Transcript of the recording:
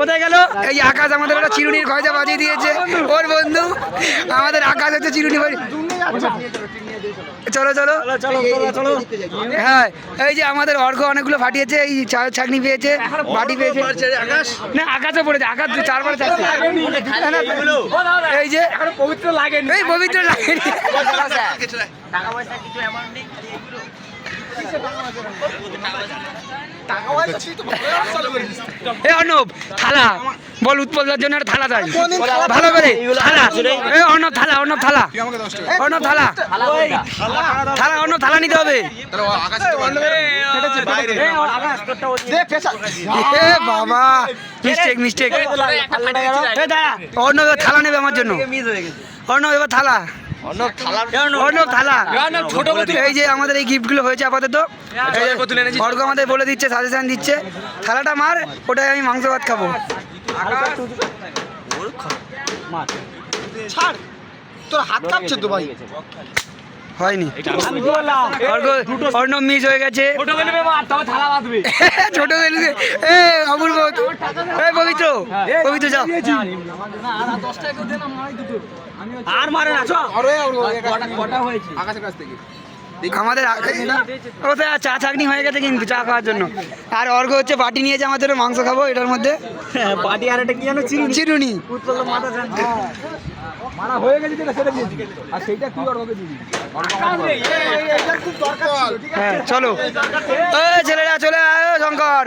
কোথায় গেল? এই আকাশ আমাদের একটা চিরুনির খয়জা বাজিয়ে দিয়েছে। আমাদের আকাশ হচ্ছে চিরুনি বাড়ি চলো চলো। হ্যাঁ এই যে আমাদের অর্ঘ অনেকগুলো ফাটিয়েছে এই ছাকনি পেয়েছে বাটি পেয়েছে। না আকাশও পড়েছে আকাশ চারবার এই যে পবিত্র লাগেনি এই পবিত্র লাগেনি। টাকা পয়সা কিছু অ্যামাউন্ট নেই এ অর্ণব থালা। বল উৎপলদার জন্য একটা থালা চাই। ভালো করে। থালা। এ অর্ণব থালা অর্ণব থালা। অর্ণব থালা। থালা অর্ণব থালা নিতে হবে। এ বাবা। মিস্টেক মিস্টেক অর্ণব থালা নেবে আমার জন্য। অর্ণব এবার থালা। অর্ণব থালা। এই যে আমাদের এই গিফটগুলো হয়েছে আপাতত। অর্ঘ আমাদের বলে দিচ্ছে সাজেশন দিচ্ছে। থালাটা মার ওটাই আমি মাংস ভাত খাব। ছাড় তোর হাত কাঁপছে তো ভাই হয়নি অর্ণব মিস হয়ে গেছে ছোট বেলে মার তবে থালা বাঁধবে ছোট বেলুকে এ অপূর্ব এ পবিত্র পবিত্র যাও আর মারে না চ আমাদের ওতে চা চাকনি হয়ে গেছে কিন্তু চা খাওয়ার জন্য। আর অর্ঘ হচ্ছে বাটি নিয়েছে আমাদের মাংস খাব এটার মধ্যে। পার্টি আর একটা কি জানো চিরুনি? মারা হয়ে গেছে যেটা সেটা দিয়েছি আর সেইটা কি ওর দিবি। হ্যাঁ চলো। ছেলেরা চলে আয় ও শঙ্কর।